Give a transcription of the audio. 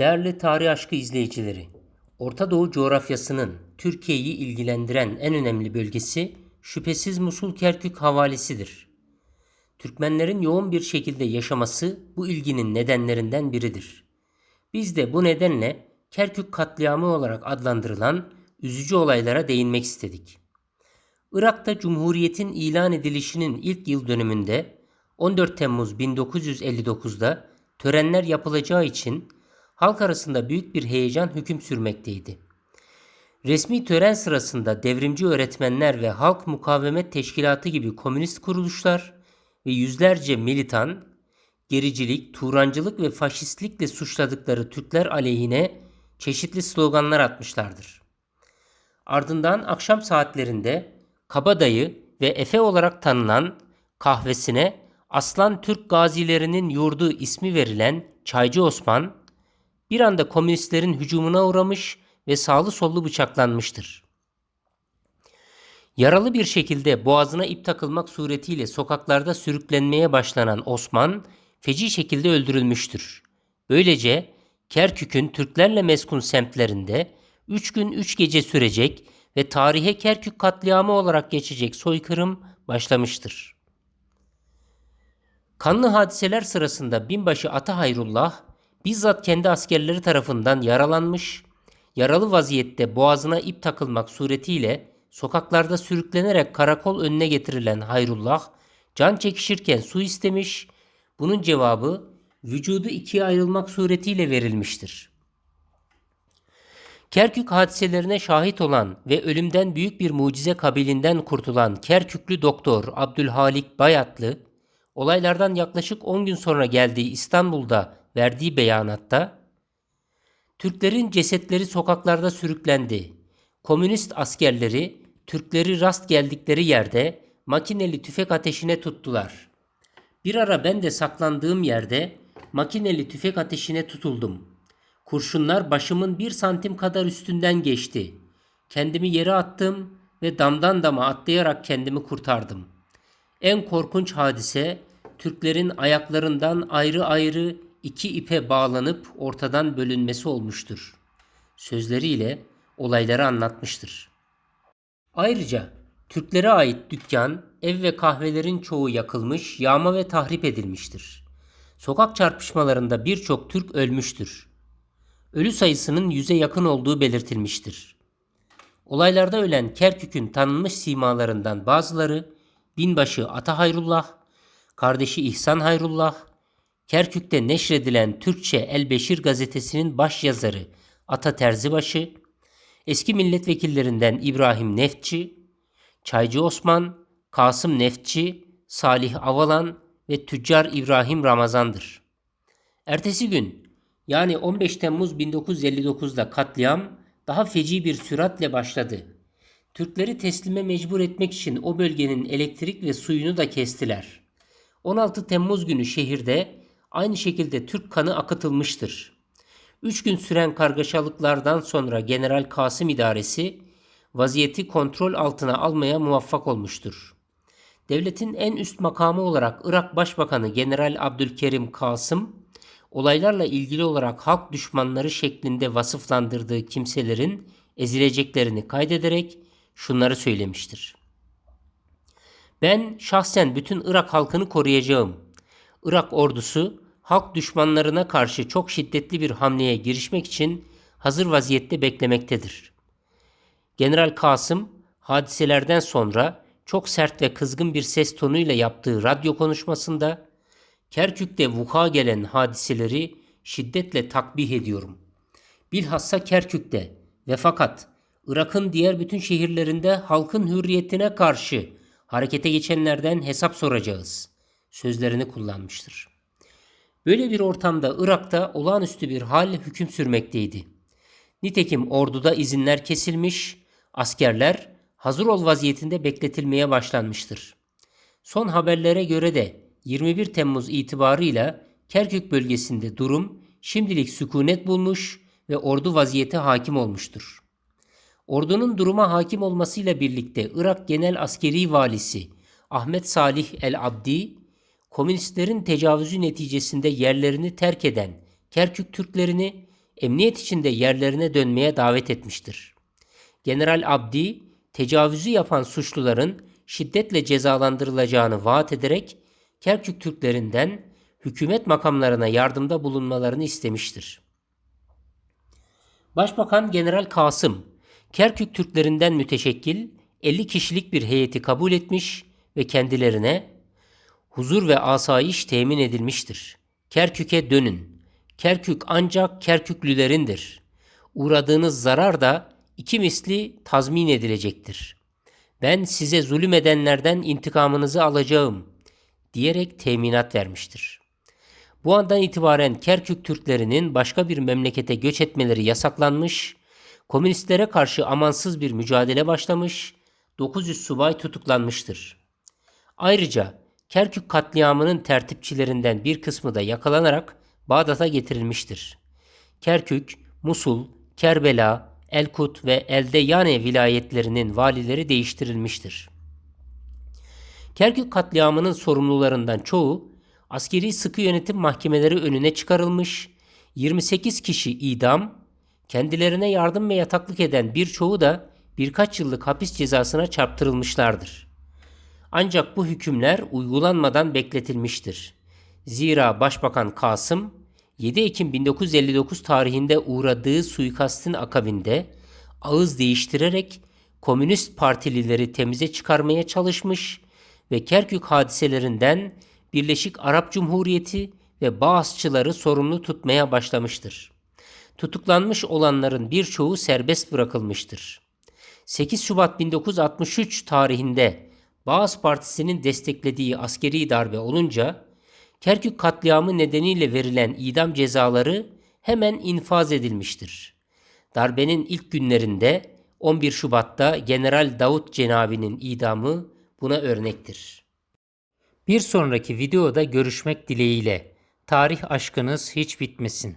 Değerli tarih aşkı izleyicileri, Orta Doğu coğrafyasının Türkiye'yi ilgilendiren en önemli bölgesi şüphesiz Musul Kerkük havalisidir. Türkmenlerin yoğun bir şekilde yaşaması bu ilginin nedenlerinden biridir. Biz de bu nedenle Kerkük katliamı olarak adlandırılan üzücü olaylara değinmek istedik. Irak'ta Cumhuriyet'in ilan edilişinin ilk yıl dönümünde 14 Temmuz 1959'da törenler yapılacağı için halk arasında büyük bir heyecan hüküm sürmekteydi. Resmi tören sırasında devrimci öğretmenler ve halk mukavemet teşkilatı gibi komünist kuruluşlar ve yüzlerce militan gericilik, turancılık ve faşistlikle suçladıkları Türkler aleyhine çeşitli sloganlar atmışlardır. Ardından akşam saatlerinde Kabadayı ve Efe olarak tanınan kahvesine Aslan Türk gazilerinin yurdu ismi verilen Çaycı Osman bir anda komünistlerin hücumuna uğramış ve sağlı sollu bıçaklanmıştır. Yaralı bir şekilde boğazına ip takılmak suretiyle sokaklarda sürüklenmeye başlanan Osman feci şekilde öldürülmüştür. Böylece Kerkük'ün Türklerle meskun semtlerinde 3 gün 3 gece sürecek ve tarihe Kerkük katliamı olarak geçecek soykırım başlamıştır. Kanlı hadiseler sırasında binbaşı Ata Hayrullah bizzat kendi askerleri tarafından yaralanmış, yaralı vaziyette boğazına ip takılmak suretiyle sokaklarda sürüklenerek karakol önüne getirilen Hayrullah can çekişirken su istemiş, bunun cevabı vücudu ikiye ayrılmak suretiyle verilmiştir. Kerkük hadiselerine şahit olan ve ölümden büyük bir mucize kabilinden kurtulan Kerküklü doktor Abdülhalik Bayatlı, olaylardan yaklaşık 10 gün sonra geldiği İstanbul'da verdiği beyanatta, Türklerin cesetleri sokaklarda sürüklendi. Komünist askerleri Türkleri rast geldikleri yerde makineli tüfek ateşine tuttular. Bir ara ben de saklandığım yerde makineli tüfek ateşine tutuldum. Kurşunlar başımın bir santim kadar üstünden geçti. Kendimi yere attım ve damdan dama atlayarak kendimi kurtardım. En korkunç hadise Türklerin ayaklarından ayrı ayrı iki ipe bağlanıp ortadan bölünmesi olmuştur. Sözleriyle olayları anlatmıştır. Ayrıca Türklere ait dükkan, ev ve kahvelerin çoğu yakılmış, yağma ve tahrip edilmiştir. Sokak çarpışmalarında birçok Türk ölmüştür. Ölü sayısının yüze yakın olduğu belirtilmiştir. Olaylarda ölen Kerkük'ün tanınmış simalarından bazıları binbaşı Ata Hayrullah, kardeşi İhsan Hayrullah, Kerkük'te neşredilen Türkçe El Beşir gazetesinin baş yazarı Ata Terzibaşı, eski milletvekillerinden İbrahim Neftçi, Çaycı Osman, Kasım Neftçi, Salih Avalan ve Tüccar İbrahim Ramazan'dır. Ertesi gün yani 15 Temmuz 1959'da katliam daha feci bir süratle başladı. Türkleri teslime mecbur etmek için o bölgenin elektrik ve suyunu da kestiler. 16 Temmuz günü şehirde aynı şekilde Türk kanı akıtılmıştır. Üç gün süren kargaşalıklardan sonra General Kasım İdaresi vaziyeti kontrol altına almaya muvaffak olmuştur. Devletin en üst makamı olarak Irak Başbakanı General Abdülkerim Kasım, olaylarla ilgili olarak halk düşmanları şeklinde vasıflandırdığı kimselerin ezileceklerini kaydederek şunları söylemiştir. Ben şahsen bütün Irak halkını koruyacağım. Irak ordusu halk düşmanlarına karşı çok şiddetli bir hamleye girişmek için hazır vaziyette beklemektedir. General Kasım hadiselerden sonra çok sert ve kızgın bir ses tonuyla yaptığı radyo konuşmasında Kerkük'te vuku'a gelen hadiseleri şiddetle takbih ediyorum. Bilhassa Kerkük'te ve fakat Irak'ın diğer bütün şehirlerinde halkın hürriyetine karşı harekete geçenlerden hesap soracağız sözlerini kullanmıştır. Böyle bir ortamda Irak'ta olağanüstü bir hal hüküm sürmekteydi. Nitekim orduda izinler kesilmiş, askerler hazır ol vaziyetinde bekletilmeye başlanmıştır. Son haberlere göre de 21 Temmuz itibarıyla Kerkük bölgesinde durum şimdilik sükunet bulmuş ve ordu vaziyete hakim olmuştur. Ordunun duruma hakim olmasıyla birlikte Irak Genel Askeri Valisi Ahmet Salih el-Abdi, komünistlerin tecavüzü neticesinde yerlerini terk eden Kerkük Türklerini emniyet içinde yerlerine dönmeye davet etmiştir. General Abdi, tecavüzü yapan suçluların şiddetle cezalandırılacağını vaat ederek Kerkük Türklerinden hükümet makamlarına yardımda bulunmalarını istemiştir. Başbakan General Kasım, Kerkük Türklerinden müteşekkil 50 kişilik bir heyeti kabul etmiş ve kendilerine huzur ve asayiş temin edilmiştir. Kerkük'e dönün. Kerkük ancak Kerküklülerindir. Uğradığınız zarar da iki misli tazmin edilecektir. Ben size zulüm edenlerden intikamınızı alacağım diyerek teminat vermiştir. Bu andan itibaren Kerkük Türklerinin başka bir memlekete göç etmeleri yasaklanmış, komünistlere karşı amansız bir mücadele başlamış, 900 subay tutuklanmıştır. Ayrıca Kerkük katliamının tertipçilerinden bir kısmı da yakalanarak Bağdat'a getirilmiştir. Kerkük, Musul, Kerbela, Elkut ve Eldeyane vilayetlerinin valileri değiştirilmiştir. Kerkük katliamının sorumlularından çoğu askeri sıkı yönetim mahkemeleri önüne çıkarılmış, 28 kişi idam, kendilerine yardım ve yataklık eden birçoğu da birkaç yıllık hapis cezasına çarptırılmışlardır. Ancak bu hükümler uygulanmadan bekletilmiştir. Zira Başbakan Kasım 7 Ekim 1959 tarihinde uğradığı suikastin akabinde ağız değiştirerek komünist partilileri temize çıkarmaya çalışmış ve Kerkük hadiselerinden Birleşik Arap Cumhuriyeti ve Bağızçıları sorumlu tutmaya başlamıştır. Tutuklanmış olanların birçoğu serbest bırakılmıştır. 8 Şubat 1963 tarihinde Bağız Partisi'nin desteklediği askeri darbe olunca Kerkük katliamı nedeniyle verilen idam cezaları hemen infaz edilmiştir. Darbenin ilk günlerinde 11 Şubat'ta General Davut Cenabi'nin idamı buna örnektir. Bir sonraki videoda görüşmek dileğiyle. Tarih aşkınız hiç bitmesin.